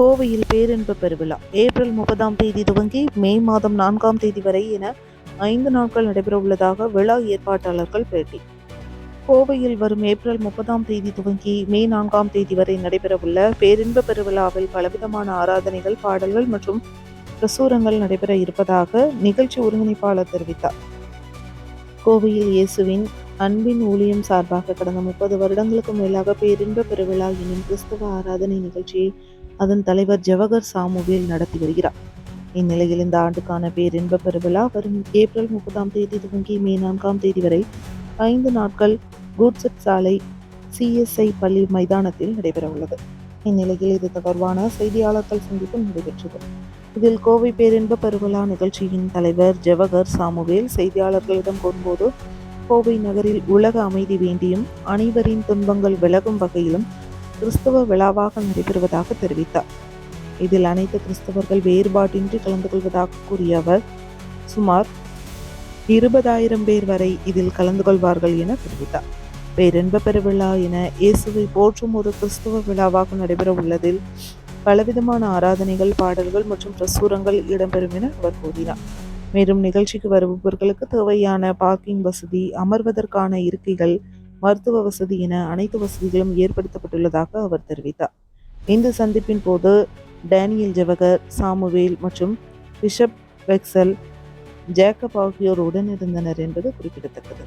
கோவையில் பேரின்ப பெருவிழா. ஏப்ரல் முப்பதாம் தேதி துவங்கி மே மாதம் நான்காம் தேதி வரை என ஐந்து நாட்கள் நடைபெறவுள்ளதாக விழா ஏற்பாட்டாளர்கள் பேட்டி. கோவையில் வரும் ஏப்ரல் முப்பதாம் தேதி துவங்கி மே நான்காம் தேதி வரை நடைபெறவுள்ள பேரின்ப பெருவிழாவில் பலவிதமான ஆராதனைகள் பாடல்கள் மற்றும் பிரசுரங்கள் நடைபெற இருப்பதாக நிகழ்ச்சி ஒருங்கிணைப்பாளர் தெரிவித்தார். கோவையில் இயேசுவின் அன்பின் ஊழியம் சார்பாக கடந்த முப்பது வருடங்களுக்கு மேலாக பேரின்ப பெருவிழா எனும் கிறிஸ்தவ ஆராதனை நிகழ்ச்சியை அதன் தலைவர் ஜவஹர் சாமுவேல் நடத்தி வருகிறார். இந்நிலையில் இந்த ஆண்டுக்கான பேரின்ப பெருவிழா வரும் ஏப்ரல் முப்பதாம் தேதி துவங்கி மே நான்காம் தேதி வரை ஐந்து நாட்கள் குட்செட் சாலை சிஎஸ்ஐ பள்ளி மைதானத்தில் நடைபெறவுள்ளது இந்நிலையில் இது தொடர்பான செய்தியாளர்கள் சந்திப்பு நடைபெற்றது. இதில் கோவை பேரின்ப பெருவிழா நிகழ்ச்சியின் தலைவர் ஜவஹர் சாமுவேல் செய்தியாளர்களிடம் கூறும்போது கோவை நகரில் உலக அமைதி வேண்டியும் அனைவரின் துன்பங்கள் விலகும் வகையிலும் கிறிஸ்தவ விழாவாக நடைபெறுவதாக தெரிவித்தார். இதில் அனைத்து கிறிஸ்தவர்கள் வேறுபாட்டின்றி கலந்து கொள்வதாக கூறிய அவர் சுமார் இருபதாயிரம் பேர் வரை இதில் கலந்து கொள்வார்கள் என தெரிவித்தார். பேரின்ப பெருவிழா என இயேசுவை போற்றும் ஒரு கிறிஸ்துவ விழாவாக நடைபெற உள்ளதில் பலவிதமான ஆராதனைகள் பாடல்கள் மற்றும் பிரசுரங்கள் இடம்பெறும் என அவர் கூறினார். மேலும் நிகழ்ச்சிக்கு வருபவர்களுக்கு தேவையான பார்க்கிங் வசதி அமர்வதற்கான இருக்கைகள் மருத்துவ வசதி என அனைத்து வசதிகளும் ஏற்படுத்தப்பட்டுள்ளதாக அவர் தெரிவித்தார். இந்த சந்திப்பின் போது டேனியல் ஜவகர் சாமுவேல் மற்றும் பிஷப் வெக்சல் ஜேக்கப் ஆகியோர் உடனிருந்தனர் என்பது குறிப்பிடத்தக்கது.